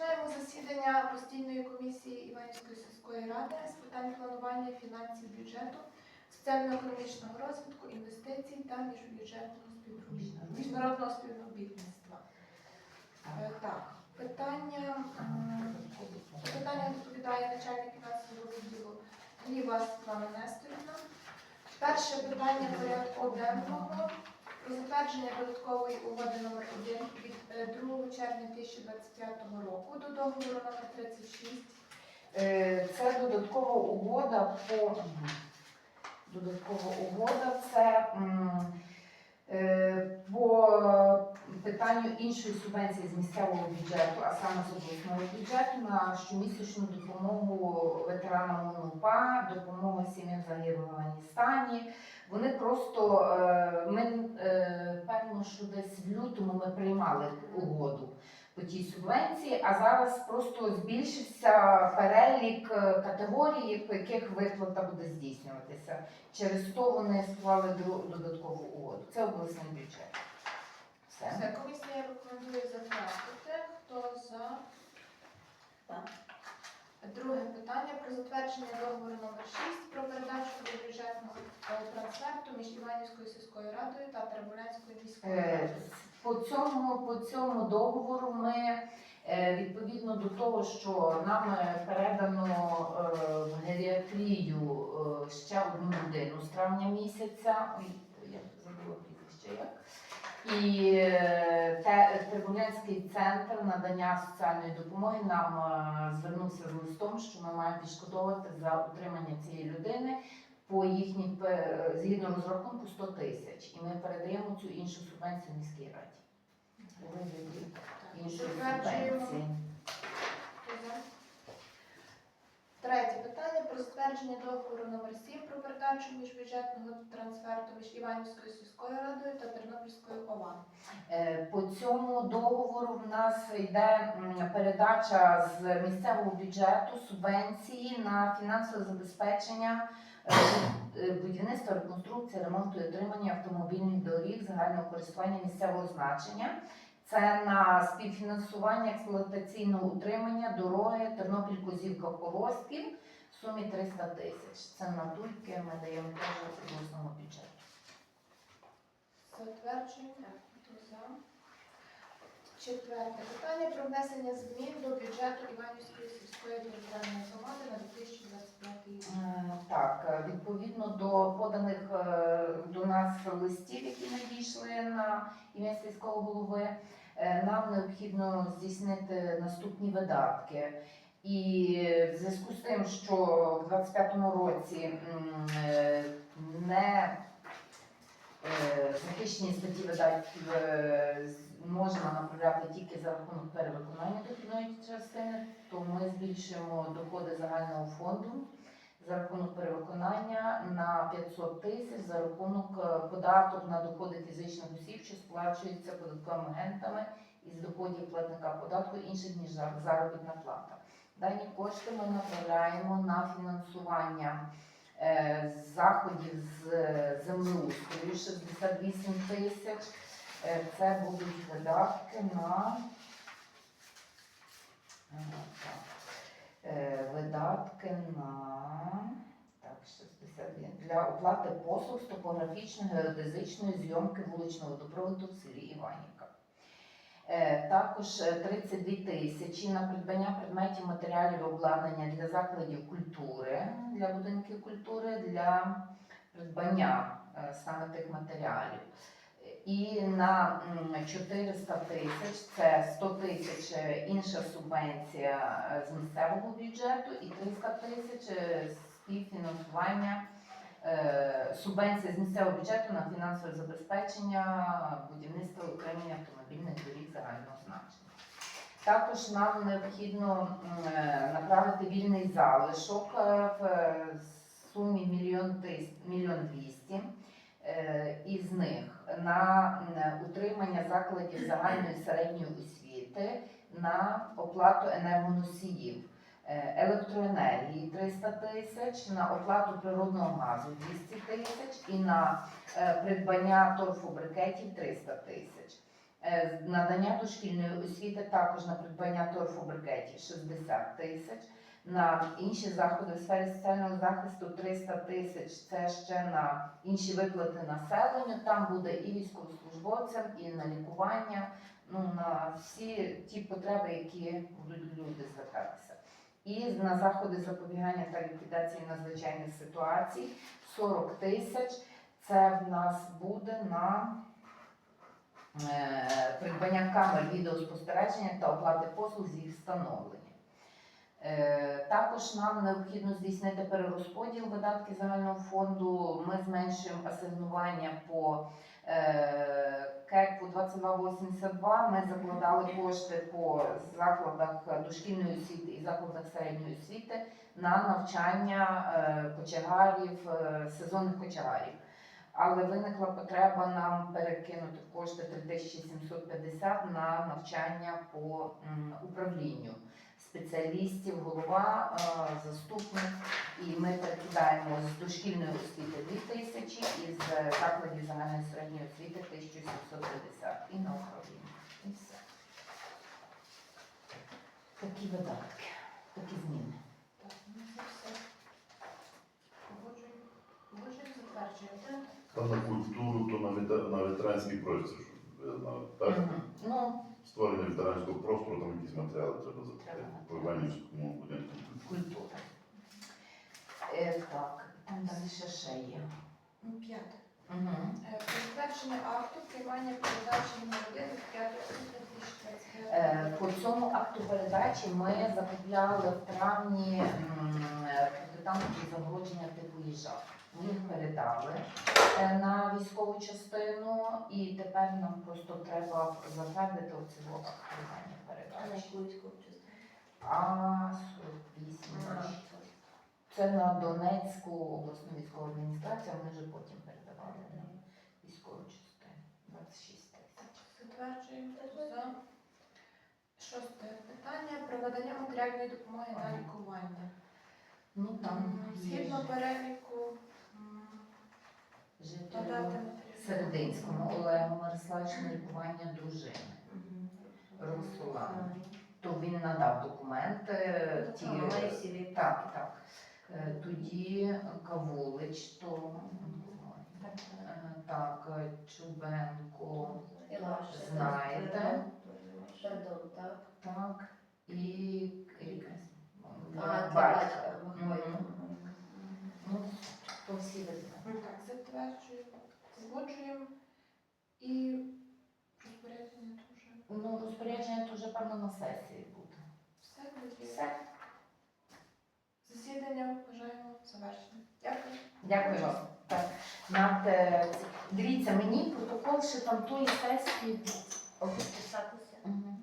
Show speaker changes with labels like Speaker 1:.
Speaker 1: Починаємо засідання постійної комісії Іванівської сільської ради з питань планування фінансів бюджету, соціально-економічного розвитку, інвестицій та міжбюджетного співробітництва. Міжнародного співробітництва. Е, Так, питання, м, питання доповідає начальник фінансового відділу Ліва Світлана Несторівна. Перше питання порядку денного про затвердження додаткової угоди номер 1 від е, 2 червня 2025 року до договору номер 36
Speaker 2: Е, Це додаткова угода по додаткова угода. Це е, по питанню іншої субвенції з місцевого бюджету, а саме з обласного бюджету на щомісячну допомогу ветеранам УНУПА, допомогу сім'ям загиблих в Афганістані. Вони просто е, ми е, певно, що десь в лютому ми приймали угоду по тій субвенції, а зараз просто збільшився перелік е, категорій, по яких виплата буде здійснюватися. Через то вони склали додаткову угоду. Це обласний бюджет. Все.
Speaker 1: Комісія рекомендує затвердити. Хто за?
Speaker 2: Так.
Speaker 1: Друге питання про затвердження договору номер 6 про передачу до бюджетного трансферту між Іванівською сільською радою та Теребулянською міською
Speaker 2: Е,
Speaker 1: радою.
Speaker 2: По цьому, по цьому договору ми е, відповідно до того, що нам е, передано е, в геріатрію е, ще одну людину з травня місяця. Ой, я забула прізвище як. І е, те, Трибунинський центр надання соціальної допомоги нам е, звернувся з листом, що ми маємо відшкодовувати за утримання цієї людини по їхній пе- згідно розрахунку 100 тисяч. І ми передаємо цю іншу субвенцію міській раді. Іншої субвенції.
Speaker 1: Хто за? Третє питання про затвердження договору номер 7 про передачу міжбюджетного трансферту між Іванівською сільською радою та Тернопільською ОВА.
Speaker 2: Е, По цьому договору в нас йде передача з місцевого бюджету субвенції на фінансове забезпечення е, е, будівництва, реконструкції, ремонту і отримання автомобільних доріг загального користування місцевого значення. Це на співфінансування експлуатаційного утримання дороги Тернопіль-Козівка-Хорозків в сумі 300 тисяч. Це на тульки ми даємо теж обласному бюджету.
Speaker 1: Затверджуємо. Хто за? Четверте питання про внесення змін до бюджету Іванівської сільської територіальної громади на 2025 рік.
Speaker 2: Так, е, відповідно до поданих е, до нас листів, які надійшли на ім'я сільського голови, е, нам необхідно здійснити наступні видатки. І в зв'язку з тим, що в 2025 році е, не е, захищені статті видатків е, можна направляти тільки за рахунок перевиконання дохідної частини, то ми збільшуємо доходи загального фонду за рахунок перевиконання на 500 тисяч за рахунок е, податок на доходи фізичних осіб, що сплачується податковими агентами із доходів платника податку інших ніж заробітна плата. Дані кошти ми направляємо на фінансування е, заходів з е, землеустрою 68 тисяч. Е, Це будуть видатки на так, видатки на так, 62, для оплати послуг з топографічної геодезичної зйомки вуличного водопроводу в селі Іванівка. Е, Також е, 32 тисячі на придбання предметів матеріалів обладнання для закладів культури, для будинків культури, для придбання е, саме тих матеріалів. І на 400 тисяч це 100 тисяч е, інша субвенція е, з місцевого бюджету і 300 тисяч е, співфінансування субвенція з місцевого бюджету на фінансове забезпечення будівництва утримання автомобільних доріг загального значення. Також нам необхідно направити вільний залишок в сумі мільйон тис- мільйон двісті. Е, із них на утримання закладів загальної середньої освіти на оплату енергоносіїв, е, електроенергії 300 тисяч, на оплату природного газу 200 тисяч і на е, придбання торфобрикетів 300 тисяч. Е, Надання дошкільної освіти також на придбання торфобрикетів 60 тисяч. На інші заходи в сфері соціального захисту 300 тисяч. Це ще на інші виплати населенню. Там буде і військовослужбовцям, і на лікування, ну на всі ті потреби, які будуть люди звертатися. І на заходи запобігання та ліквідації надзвичайних ситуацій 40 тисяч. Це в нас буде на е, придбання камер відеоспостереження та оплати послуг з їх встановлення. Е, Також нам необхідно здійснити перерозподіл видатків загального фонду. Ми зменшуємо асигнування по е, КЕКу 2282. Ми закладали кошти по закладах дошкільної освіти і закладах середньої освіти на навчання е, кочегарів, сезонних кочегарів. Але виникла потреба нам перекинути кошти 3750 на навчання по управлінню спеціалістів, голова, е, заступник. І ми перекидаємо з дошкільної освіти 2 тисячі і з закладів загальної середньої освіти 1750 і на управління. І все. Такі видатки, такі зміни.
Speaker 1: Так, ну погоджуємо,
Speaker 3: Там на культуру, то на ветеранський простір, щоб. Так?
Speaker 2: Мгм. Ну,
Speaker 3: Створення ветеранського простору, там якісь матеріали треба закупити.
Speaker 2: Треба.
Speaker 3: По Іванівському будинку.
Speaker 2: культура. Е, так, там далі ще ще є.
Speaker 1: Ну, П'яте.
Speaker 2: Угу.
Speaker 1: Е, Про затвердження акту приймання передачі номер 1 від 5 квітня 2025
Speaker 2: Е, По цьому акту передачі ми закупляли в травні м, е, протитанкові загородження типу їжа. Ми їх передали е, на військову частину, і тепер нам просто треба затвердити оцього акт приймання передачі. А 48. Це на Донецьку обласну військову адміністрацію, ми вже потім передавали на військову частину. 26 тисяч.
Speaker 1: Затверджуємо. За? Шосте питання про надання матеріальної допомоги на лікування.
Speaker 2: Ну там
Speaker 1: Згідно переліку
Speaker 2: жителю Серединському Олегу Мирославовичу на лікування дружини. Руслан. То він надав документи. Ті, так, так. Е, Тоді Кавулич, то е, так, е, Чубенко, Знаєте.
Speaker 4: Так,
Speaker 2: і якась
Speaker 4: А, це
Speaker 2: батька.
Speaker 4: батько.
Speaker 2: Мгм. Ну, то всі ви знаєте.
Speaker 1: Так, затверджуємо, згоджуємо і розпорядження теж.
Speaker 2: Ну, розпорядження то вже певно на сесії буде.
Speaker 1: Все, тоді
Speaker 2: Все.
Speaker 1: засідання вважаємо завершено. Дякую.
Speaker 2: Дякую вам. Так, над, е, ці- дивіться, мені протокол ще там тої сесії.
Speaker 4: Підписатися.
Speaker 2: Мгм.